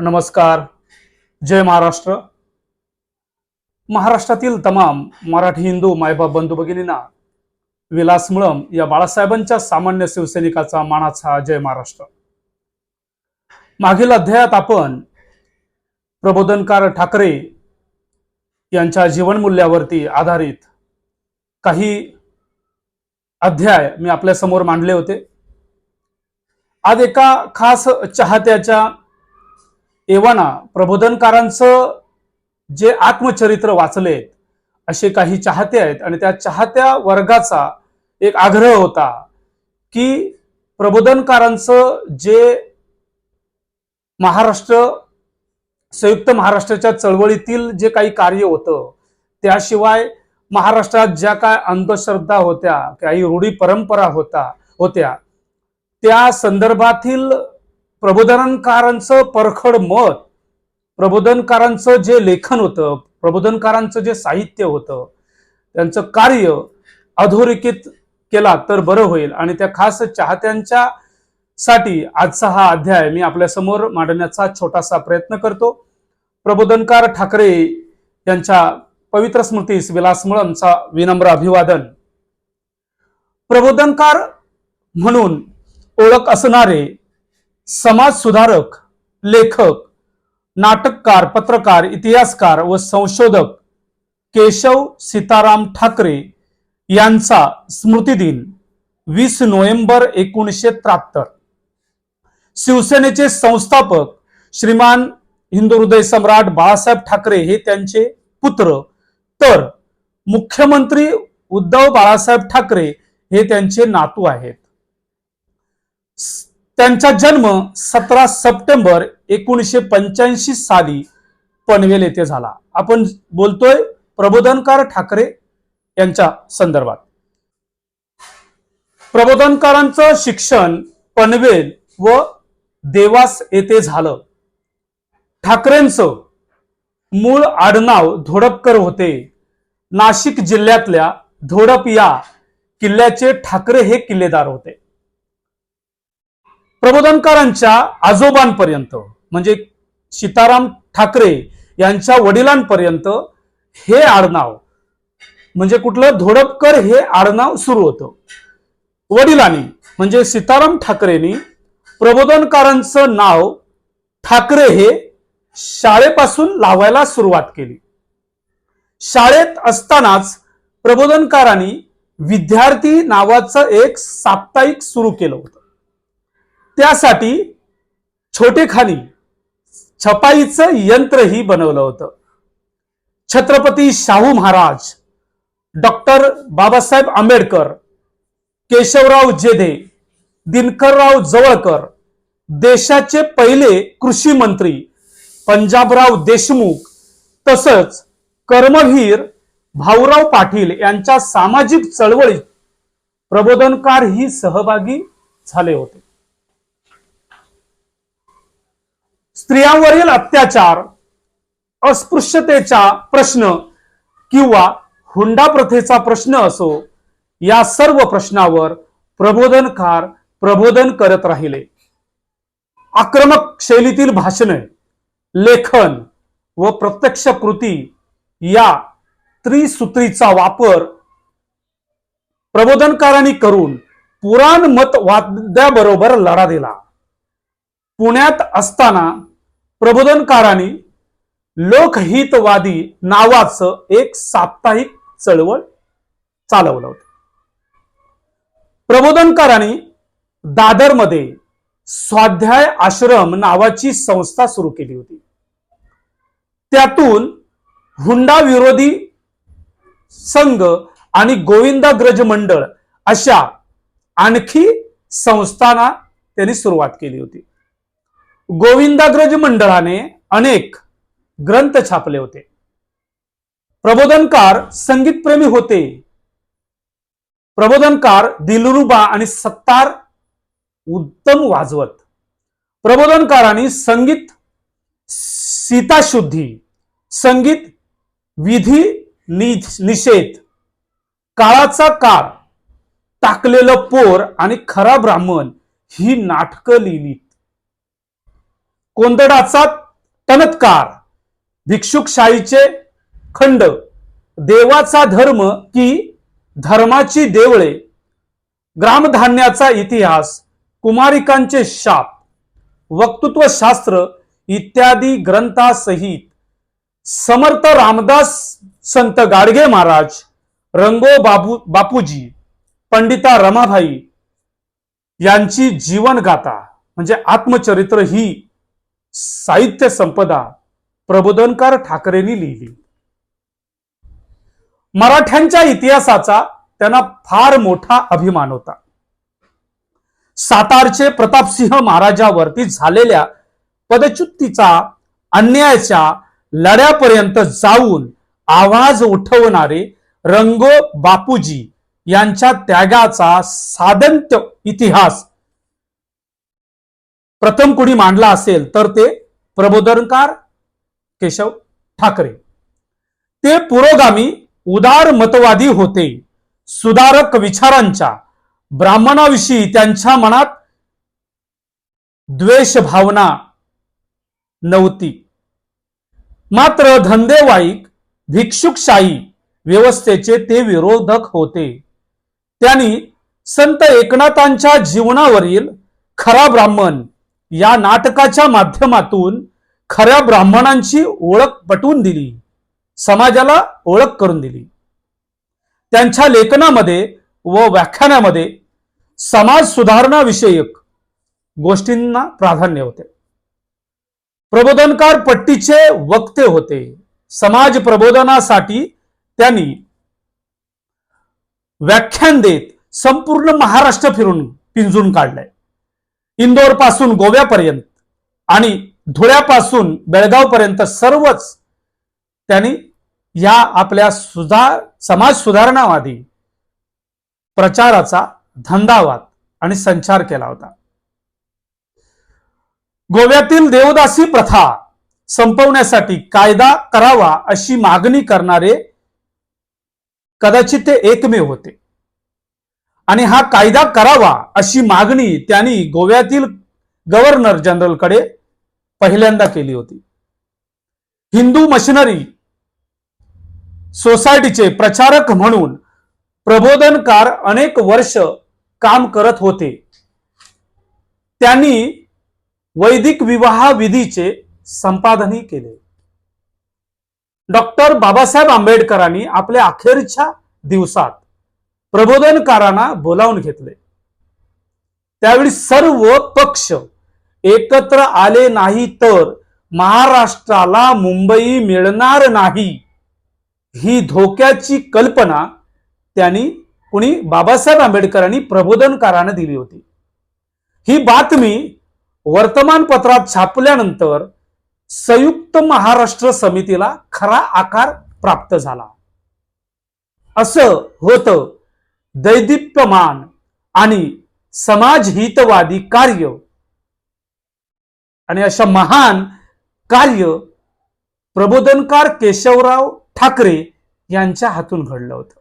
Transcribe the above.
नमस्कार. जय महाराष्ट्र. महाराष्ट्रातील तमाम मराठी हिंदू मायबाप बंधू भगिनींना विलास मुळम या बाळासाहेबांच्या सामान्य शिवसैनिकाचा मानाचा जय महाराष्ट्र. मागील अध्यायात आपण प्रबोधनकार ठाकरे यांच्या जीवनमूल्यावरती आधारित काही अध्याय मी आपल्यासमोर मांडले होते. आज एका खास चाहत्याच्या एव्हाना प्रबोधनकारांचं जे आत्मचरित्र वाचले असे काही चाहते आहेत आणि त्या चाहत्या वर्गाचा एक आग्रह होता की प्रबोधनकारांचं जे महाराष्ट्र संयुक्त महाराष्ट्राच्या चळवळीतील जे काही कार्य होतं त्याशिवाय महाराष्ट्रात ज्या काय अंधश्रद्धा होत्या काही रूढी परंपरा होता होत्या त्या संदर्भातील प्रबोधनकारांचं परखड मत प्रबोधनकारांचं जे लेखन होतं प्रबोधनकारांचं जे साहित्य होतं त्यांचं कार्य अधोरेखित केला तर बरं होईल. आणि त्या खास चाहत्यांच्या साठी आजचा हा अध्याय मी आपल्यासमोर मांडण्याचा छोटासा प्रयत्न करतो. प्रबोधनकार ठाकरे यांच्या पवित्र स्मृतीस विलास विनम्र अभिवादन. प्रबोधनकार म्हणून ओळख असणारे समाज सुधारक लेखक नाटककार पत्रकार इतिहासकार व संशोधक केशव सीताराम ठाकरे यांचा स्मृतिदिन वीस नोव्हेंबर एकोणीसशे त्र्याहत्तर. शिवसेनेचे संस्थापक श्रीमान हिंदू हृदय सम्राट बाळासाहेब ठाकरे हे त्यांचे पुत्र. तर मुख्यमंत्री उद्धव बाळासाहेब ठाकरे हे त्यांचे नातू आहेत. त्यांचा जन्म सतरा सप्टेंबर एकोणीसशे पंच्याऐंशी साली पनवेल येथे झाला. आपण बोलतोय प्रबोधनकार ठाकरे यांच्या संदर्भात. प्रबोधनकारांचं शिक्षण पनवेल व देवास येथे झालं. ठाकरेंचं मूळ आडनाव धोडपकर होते. नाशिक जिल्ह्यातल्या धोडप या किल्ल्याचे ठाकरे हे किल्लेदार होते. प्रबोधनकारांच्या आजोबांपर्यंत म्हणजे सीताराम ठाकरे यांच्या वडिलांपर्यंत हे आडनाव म्हणजे कुठलं धोडपकर हे आडनाव सुरू होतं. वडिलांनी म्हणजे सीताराम ठाकरेंनी प्रबोधनकारांचं नाव ठाकरे हे शाळेपासून लावायला सुरुवात केली. शाळेत असतानाच प्रबोधनकारांनी विद्यार्थी नावाचं एक साप्ताहिक सुरू केलं होतं. त्यासाठी छोटेखानी छपाईचं यंत्रही बनवलं होतं. छत्रपती शाहू महाराज डॉक्टर बाबासाहेब आंबेडकर केशवराव जेधे दिनकरराव जवळकर देशाचे पहिले कृषी मंत्री पंजाबराव देशमुख तसंच कर्मवीर भाऊराव पाटील यांच्या सामाजिक चळवळीत प्रबोधनकार ही सहभागी झाले होते. स्त्रियांवरील अत्याचार अस्पृश्यतेचा प्रश्न किंवा हुंडा प्रथेचा प्रश्न असो या सर्व प्रश्नावर प्रबोधनकार प्रबोधन करत राहिले. आक्रमक शैलीतील भाषणे लेखन व प्रत्यक्ष कृती या त्रिसूत्रीचा वापर प्रबोधनकारांनी करून पुराण मत वाद्याबरोबर लढा दिला. पुण्यात असताना प्रबोधनकारांनी लोकहितवादी नावाचं एक साप्ताहिक चळवळ चालवलं होतं. प्रबोधनकारांनी दादरमध्ये स्वाध्याय आश्रम नावाची संस्था सुरू केली होती. त्यातून हुंडा विरोधी संघ आणि गोविंदाग्रज मंडळ अशा आणखी संस्थांना त्यांनी सुरुवात केली होती. गोविंदाग्रज मंडळाने अनेक ग्रंथ छापले होते. प्रबोधनकार संगीतप्रेमी होते. प्रबोधनकार दिलरुबा आणि सत्तार उत्तम वाजवत. प्रबोधनकारांनी संगीत सीताशुद्धी संगीत विधी निषेध काळाचा काळ टाकलेलं पोर आणि खरा ब्राह्मण ही नाटकं लिहिली. कोंदडाचा टणत्कार भिक्षुकशाहीचे खंड. देवाचा धर्म की धर्माची देवळे. ग्रामधान्याचा इतिहास. कुमारिकांचे शाप. वक्तृत्वशास्त्र इत्यादी ग्रंथासहित. समर्थ रामदास संत गाडगे महाराज रंगो बाबू बापूजी पंडिता रमाभाई यांची जीवनगाथा म्हणजे आत्मचरित्र ही साहित्य संपदा प्रबोधनकार ठाकरेंनी लिहिली. मराठ्यांच्या इतिहासाचा त्यांना फार मोठा अभिमान होता. सातारचे प्रतापसिंह महाराजावरती झालेल्या पदच्युतीचा अन्यायाच्या लढ्यापर्यंत जाऊन आवाज उठवणारे रंगो बापूजी यांच्या त्यागाचा सादंत्य इतिहास प्रथम कुणी मांडला असेल तर ते प्रबोधनकार केशव ठाकरे. ते पुरोगामी उदार मतवादी होते. सुधारक विचारांच्या ब्राह्मणाविषयी त्यांच्या मनात द्वेष भावना नव्हती. मात्र धंदेवाईक भिक्षुकशाही व्यवस्थेचे ते विरोधक होते. त्यांनी संत एकनाथांच्या जीवनावरील खरा ब्राह्मण या नाटकाच्या माध्यमातून खऱ्या ब्राह्मणांची ओळख पटवून दिली समाजाला ओळख करून दिली. त्यांच्या लेखनामध्ये व व्याख्यानामध्ये समाज सुधारणा विषयक गोष्टींना प्राधान्य होते. प्रबोधनकार पट्टीचे वक्ते होते. समाज प्रबोधनासाठी त्यांनी व्याख्यान देत संपूर्ण महाराष्ट्र फिरून पिंजून काढलंय. इंदोरपासून गोव्यापर्यंत आणि धुळ्यापासून बेळगावपर्यंत सर्वच त्यांनी या आपल्या सुधार समाज सुधारणावादी प्रचाराचा धंदावाद आणि संचार केला होता. गोव्यातील देवदासी प्रथा संपवण्यासाठी कायदा करावा अशी मागणी करणारे कदाचित ते एकमेव होते. आणि हा कायदा करावा अशी मागणी त्यांनी गोव्यातील गव्हर्नर जनरलकडे पहिल्यांदा केली होती. हिंदू मशिनरी सोसायटीचे प्रचारक म्हणून प्रबोधनकार अनेक वर्ष काम करत होते. त्यांनी वैदिक विवाह विधीचे संपादनही केले. डॉक्टर बाबासाहेब आंबेडकरांनी आपल्या अखेरच्या दिवसात प्रबोधनकारांना बोलावून घेतले. त्यावेळी सर्व पक्ष एकत्र आले नाही तर महाराष्ट्राला मुंबई मिळणार नाही ही धोक्याची कल्पना त्यांनी कुणी बाबासाहेब आंबेडकरांनी प्रबोधनकारांना दिली होती. ही बातमी वर्तमानपत्रात छापल्यानंतर संयुक्त महाराष्ट्र समितीला खरा आकार प्राप्त झाला. असं होतं दैदिप्यमान आणि समाजहितवादी कार्य आणि अशा महान कार्य प्रबोधनकार केशवराव ठाकरे यांच्या हातून घडलं होतं.